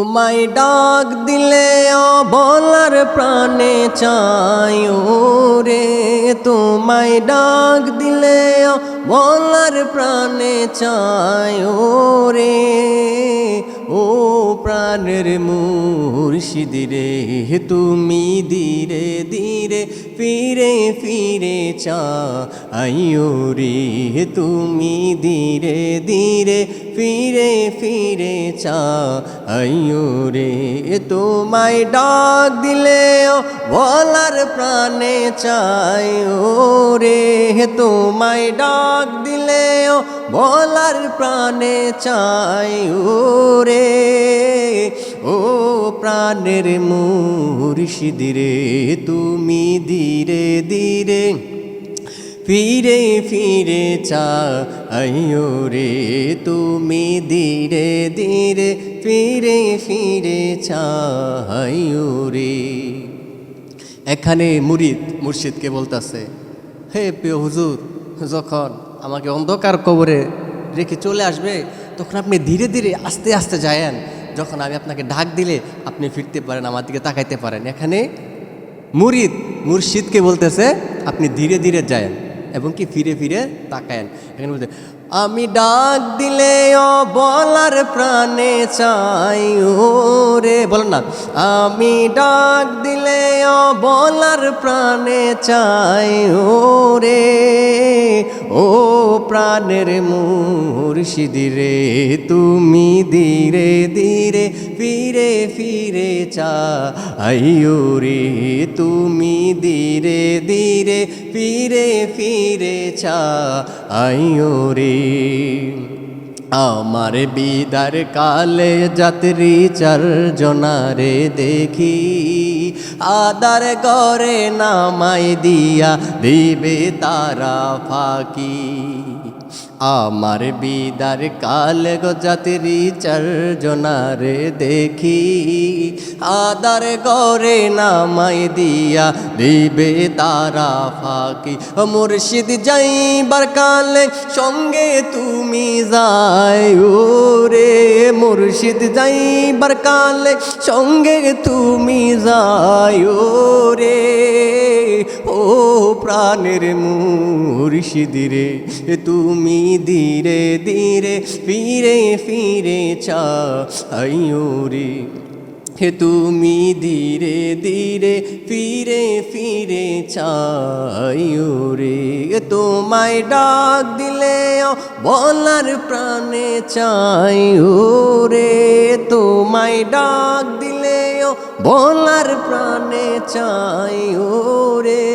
তোমায় ডাক দিলে অবলার প্রাণে চায় রে। তোমায় ডাক দিলে অবলার প্রাণে চায় রে। ও প্রাণের মুর্শিদ রে, তুমি ধীরে ধীরে ফিরে ফিরে চা আইও রে, তুমি ধীরে ধীরে ফিরে ফিরে চা আইও রে। তোমায় ডাক দিলে বলার প্রাণে চাই ও রে, তোমায় ডাক দিলে বলার প্রাণে চাই ও রে ও প্রাণের মুর্শিদ রে, তুমি ধীরে ধীরে ফিরে ফিরে চা আইও রে। তুমি ধীরে ধীরে ফিরে ফিরে চা আইও রে। এখানে মুরিদ, মুর্শিদকে বলতেছে, হে প্রিয় হুজুর, যখন আমাকে অন্ধকার কবরে রেখে চলে আসবে, তখন আপনি ধীরে ধীরে আস্তে আস্তে যায়েন। যখন আমি আপনাকে ডাক দিলে, আপনি ফিরতে পারেন, আমার দিকে তাকাইতে পারেন। এখানে মুরিদ, মুর্শিদকে বলতেছে, আপনি ধীরে ধীরে যায়েন এবং কি ফিরে ফিরে তাকায়েন। এখানে বলতে, আমি ডাক দিলে ও বলার প্রাণে চাই ও বলেন না, আমি ডাক দিলে বলার প্রাণে চাই ও রে ও প্রাণের মুর্শিদ রে, তুমি ধীরে ধীরে ফিরে ফিরে চা আইও রে, তুমি ধীরে ধীরে ফিরে ফিরে চা আইও রে। আমার বিদার কালে যাত্রী চার জনারে দেখি। আদার গরে নামাই দিয়া দিবে তারা ফাঁকি। আমার বিদার কাল গো যাত্রী চার জনারে দেখি। আদার গরে নামাই দিয়া দিবে তারা ফাঁকি। ও মুর্শিদ যাইবার কালে সঙ্গে তুমি যাই ও রে। মুর্শিদ যাইবার কালে সঙ্গে তুমি যাই ও প্রাণের মুর্শিদ রে, তুমি ধীরে ধীরে ফিরে ফিরে চা হে তুমি ধীরে ধীরে ফিরে ফিরে চাইও রে। তোমায় ডাক দিলে বলার প্রাণে চাইও রে। তোমায় ডাক দিলে বলার প্রাণে চাইও রে।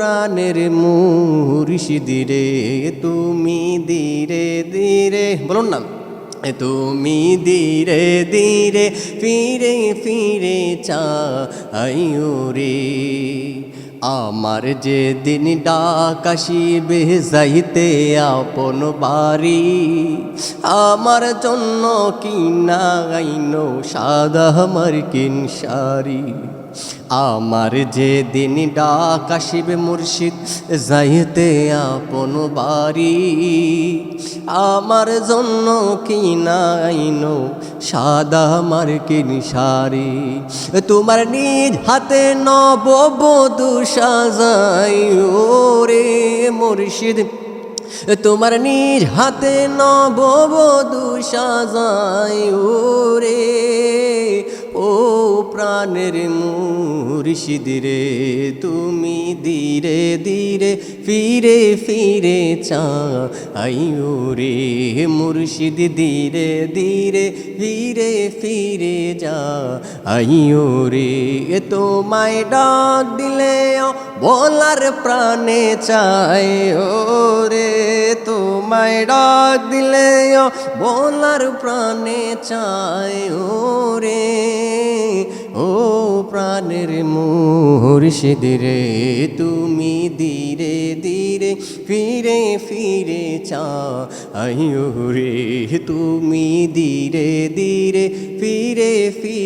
প্রাণের মুর্শিদ রে তুমি ধীরে ধীরে, বলুন না। তুমি ধীরে ধীরে, ফিরে ফিরে চাইও রে। আমার যে দিন ডাক আসিবে, যাইতে আপন বাড়ি। আমার জন্য কিনা আইনো সাদা আমার কিন শাড়ি। আমার যে দিন ডাক আসিবে মুর্শিদ, যাইতে আপন বাড়ি। আমার জন্য কি নাইনো সাদা মার্কিন শাড়ি। তোমার নিজ হাতে নববধূ সাজাই রে মুর্শিদ। তোমার নিজ হাতে নববধূ সাজাই রে ও প্রাণের মুর্শিদ রে, তুমি ধীরে ধীরে ফিরে ফিরে চা আইও রে। মুর্শিদ ধীরে ধীরে ফিরে ফিরে যা আইও রে তোমায় ডাক দিলে বলার প্রাণে চাই ও রে। তোমায় ডাক দিলে বলার প্রাণে চাই ও রে। মানের মুর্শিদ রে, তুমি ধীরে ধীরে ফিরে ফিরে চা আইও রে তুমি ধীরে ধীরে ফিরে ফিরে